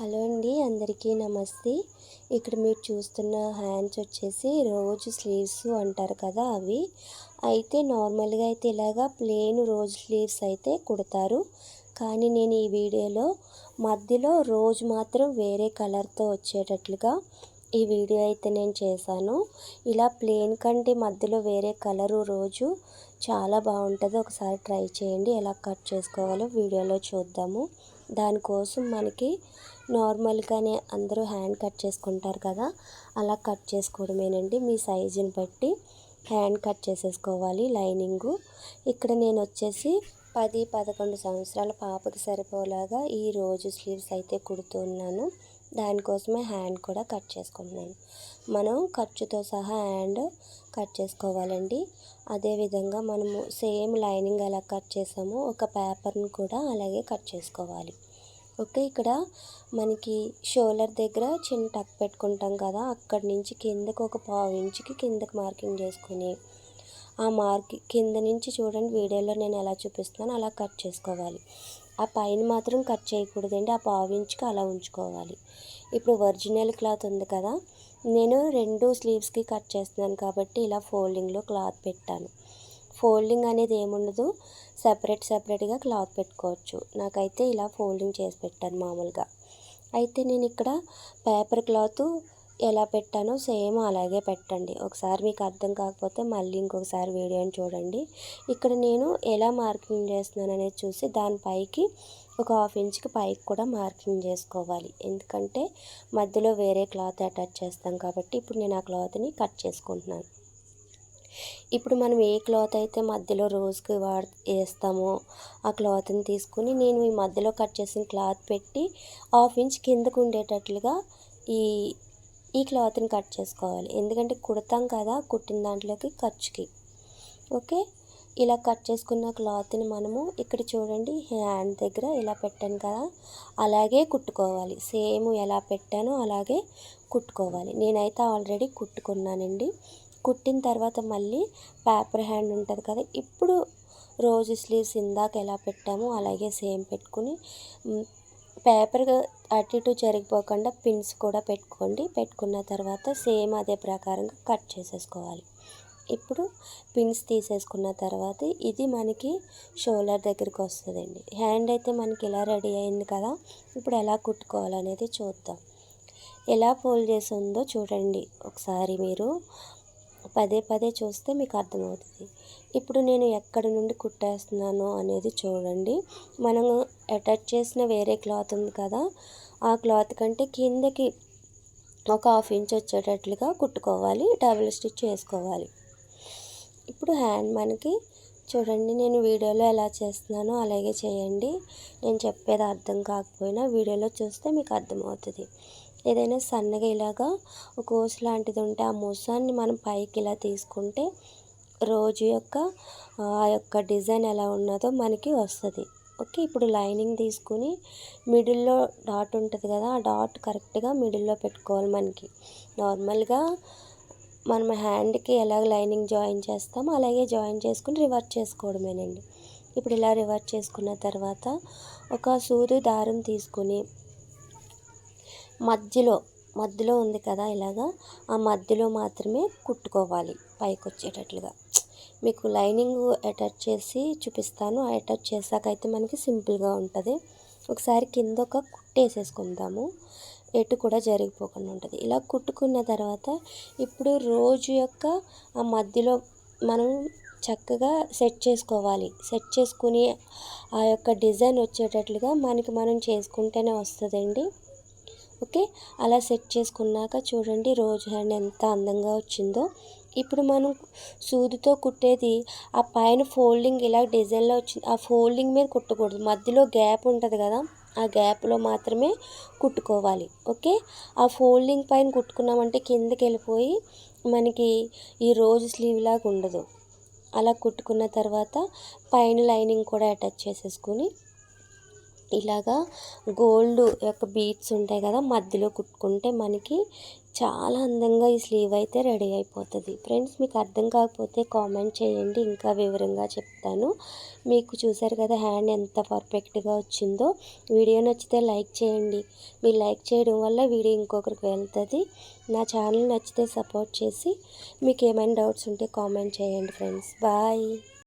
Hello అండి అందరికీ నమస్తే. ఇక్కడ మీరు చూస్తున్న హ్యాండ్స్ వచ్చేసి రోజు స్లీవ్స్ అంటారు కదా అవి. అయితే నార్మల్గా అయితే ఇలాగా ప్లెయిన్ రోజు స్లీవ్స్ అయితే కుడతారు. కానీ నేను ఈ వీడియోలో మధ్యలో రోజు మాత్రం వేరే కలర్తో వచ్చేటట్లుగా ఈ వీడియో అయితే నేను చేశాను. ఇలా ప్లెయిన్ కంటే మధ్యలో వేరే కలరు రోజు చాలా బాగుంటుంది. ఒకసారి ట్రై చేయండి ఎలా కట్ చేసుకోవాలో వీడియోలో చూద్దాము. దానికోసం మనకి నార్మల్గానే అందరూ హ్యాండ్ కట్ చేసుకుంటారు కదా అలా కట్ చేసుకోవడమేనండి. మీ సైజుని బట్టి హ్యాండ్ కట్ చేసేసుకోవాలి లైనింగు. ఇక్కడ నేను వచ్చేసి పది పదకొండు సంవత్సరాల పాపకి సరిపోలాగా ఈ రోజు స్లీవ్స్ అయితే కుడుతున్నాను దానికోసమే హ్యాండ్ కూడా కట్ చేసుకుంటున్నాను. మనం ఖర్చుతో సహా హ్యాండ్ కట్ చేసుకోవాలండి. అదేవిధంగా మనము సేమ్ లైనింగ్ ఎలా కట్ చేసామో ఒక పేపర్ని కూడా అలాగే కట్ చేసుకోవాలి. ఓకే ఇక్కడ మనకి షోల్డర్ దగ్గర చిన్న టక్ పెట్టుకుంటాం కదా అక్కడి నుంచి కిందకు ఒక పావు ఇంచుకి కిందకి మార్కింగ్ చేసుకుని ఆ మార్క్ కింద నుంచి చూడండి వీడియోలో నేను ఎలా చూపిస్తున్నాను అలా కట్ చేసుకోవాలి. ఆ పైన మాత్రం కట్ చేయకూడదండి. ఆ పావు ఇంచుకు అలా ఉంచుకోవాలి. ఇప్పుడు ఒరిజినల్ క్లాత్ ఉంది కదా నేను రెండు స్లీవ్స్కి కట్ చేస్తున్నాను కాబట్టి ఇలా ఫోల్డింగ్లో క్లాత్ పెట్టాను. ఫోల్డింగ్ అనేది ఏముండదు సపరేట్ సపరేట్గా క్లాత్ పెట్టుకోవచ్చు. నాకైతే ఇలా ఫోల్డింగ్ చేసి పెట్టాను మామూలుగా. అయితే నేను ఇక్కడ పేపర్ క్లాత్ ఎలా పెట్టానో సేమ్ అలాగే పెట్టండి. ఒకసారి మీకు అర్థం కాకపోతే మళ్ళీ ఇంకొకసారి వీడియోని చూడండి. ఇక్కడ నేను ఎలా మార్కింగ్ చేస్తున్నాను అనేది చూసి దానిపైకి ఒక హాఫ్ ఇంచ్కి పైకి కూడా మార్కింగ్ చేసుకోవాలి. ఎందుకంటే మధ్యలో వేరే క్లాత్ అటాచ్ చేస్తాం కాబట్టి ఇప్పుడు నేను ఆ క్లాత్ని కట్ చేసుకుంటున్నాను. ఇప్పుడు మనం ఏ క్లాత్ అయితే మధ్యలో రోజుకి వాడు వేస్తామో ఆ క్లాత్ని తీసుకుని నేను ఈ మధ్యలో కట్ చేసిన క్లాత్ పెట్టి హాఫ్ ఇంచ్ కిందకు ఉండేటట్లుగా ఈ ఈ క్లాత్ని కట్ చేసుకోవాలి. ఎందుకంటే కుడతాం కదా కుట్టిన దాంట్లోకి ఖర్చుకి. ఓకే? ఇలా కట్ చేసుకున్న క్లాత్ని మనము ఇక్కడ చూడండి హ్యాండ్ దగ్గర ఇలా పెట్టాను కదా అలాగే కుట్టుకోవాలి. సేమ్ ఎలా పెట్టానో అలాగే కుట్టుకోవాలి. నేనైతే ఆల్రెడీ కుట్టుకున్నానండి. కుట్టిన తర్వాత మళ్ళీ పేపర్ హ్యాండ్ ఉంటుంది కదా ఇప్పుడు రోజు స్లీవ్స్ ఇందాక ఎలా పెట్టామో అలాగే సేమ్ పెట్టుకుని పేపర్ అటు ఇటు జరిగిపోకుండా పిన్స్ కూడా పెట్టుకోండి. పెట్టుకున్న తర్వాత సేమ్ అదే ప్రకారంగా కట్ చేసేసుకోవాలి. ఇప్పుడు పిన్స్ తీసేసుకున్న తర్వాత ఇది మనకి షోల్డర్ దగ్గరికి వస్తుందండి. హ్యాండ్ అయితే మనకి ఇలా రెడీ అయింది కదా ఇప్పుడు ఎలా కుట్టుకోవాలనేది చూద్దాం. ఎలా ఫోల్డ్ చేసి ఉందో చూడండి. ఒకసారి మీరు పదే పదే చూస్తే మీకు అర్థమవుతుంది. ఇప్పుడు నేను ఎక్కడి నుండి కుట్టేస్తున్నాను అనేది చూడండి. మనము అటాచ్ చేసిన వేరే క్లాత్ ఉంది కదా ఆ క్లాత్ కంటే కిందకి ఒక హాఫ్ ఇంచ్ వచ్చేటట్లుగా కుట్టుకోవాలి డబుల్ స్టిచ్ చేసుకోవాలి. ఇప్పుడు హ్యాండ్ మనకి చూడండి నేను వీడియోలో ఎలా చేస్తున్నానో అలాగే చేయండి. నేను చెప్పేది అర్థం కాకపోయినా వీడియోలో చూస్తే మీకు అర్థమవుతుంది. ఏదైనా సన్నగా ఇలాగా ఒక ఊసు లాంటిది ఉంటే ఆ మూసాన్ని మనం పైకి ఇలా తీసుకుంటే రోజు యొక్క ఆ యొక్క డిజైన్ ఎలా ఉన్నదో మనకి వస్తుంది. ఓకే ఇప్పుడు లైనింగ్ తీసుకుని మిడిల్లో డాట్ ఉంటుంది కదా ఆ డాట్ కరెక్ట్గా మిడిల్లో పెట్టుకోవాలి మనకి. నార్మల్గా మనం హ్యాండ్కి ఎలాగ లైనింగ్ జాయిన్ చేస్తామో అలాగే జాయిన్ చేసుకుని రివర్స్ చేసుకోవడమేనండి. ఇప్పుడు ఇలా రివర్స్ చేసుకున్న తర్వాత ఒక సూది దారం తీసుకుని మధ్యలో మధ్యలో ఉంది కదా ఇలాగా ఆ మధ్యలో మాత్రమే కుట్టుకోవాలి పైకి వచ్చేటట్లుగా మీకు లైనింగ్ అటాచ్ చేసి చూపిస్తాను. అటాచ్ చేసాక అయితే మనకి సింపుల్గా ఉంటుంది. ఒకసారి కింద ఒక కుట్టేసేసుకుందాము. ఎటు కూడా జరిగిపోకుండా ఉంటుంది. ఇలా కుట్టుకున్న తర్వాత ఇప్పుడు రోజు యొక్క ఆ మధ్యలో మనం చక్కగా సెట్ చేసుకోవాలి. సెట్ చేసుకుని ఆ యొక్క డిజైన్ వచ్చేటట్లుగా మనకి మనం చేసుకుంటేనే వస్తుందండి. ఓకే? అలా సెట్ చేసుకున్నాక చూడండి రోజు హ్యాండ్ ఎంత అందంగా వచ్చిందో. ఇప్పుడు మనం సూదితో కుట్టేది ఆ పైన ఫోల్డింగ్ ఇలా డిజైన్లో వచ్చింది ఆ ఫోల్డింగ్ మీద కుట్టకూడదు. మధ్యలో గ్యాప్ ఉంటుంది కదా ఆ గ్యాప్లో మాత్రమే కుట్టుకోవాలి. ఓకే? ఆ ఫోల్డింగ్ పైన కుట్టుకున్నామంటే కిందకి వెళ్ళిపోయి మనకి ఈ రోజు స్లీవ్ లాగా ఉండదు. అలా కుట్టుకున్న తర్వాత పైన లైనింగ్ కూడా అటాచ్ చేసేసుకుని ఇలాగా గోల్డ్ యొక్క బీట్స్ ఉంటాయి కదా మధ్యలో కుట్టుకుంటే మనకి చాలా అందంగా ఈ స్లీవ్ అయితే రెడీ అయిపోతుంది. ఫ్రెండ్స్ మీకు అర్థం కాకపోతే కామెంట్ చేయండి ఇంకా వివరంగా చెప్తాను. మీకు చూసారు కదా హ్యాండ్ ఎంత పర్ఫెక్ట్గా వచ్చిందో. వీడియో నచ్చితే లైక్ చేయండి. మీరు లైక్ చేయడం వల్ల వీడియో ఇంకొకరికి వెళ్తుంది. నా ఛానల్ నచ్చితే సపోర్ట్ చేసి మీకు ఏమైనా డౌట్స్ ఉంటే కామెంట్ చేయండి ఫ్రెండ్స్. బాయ్.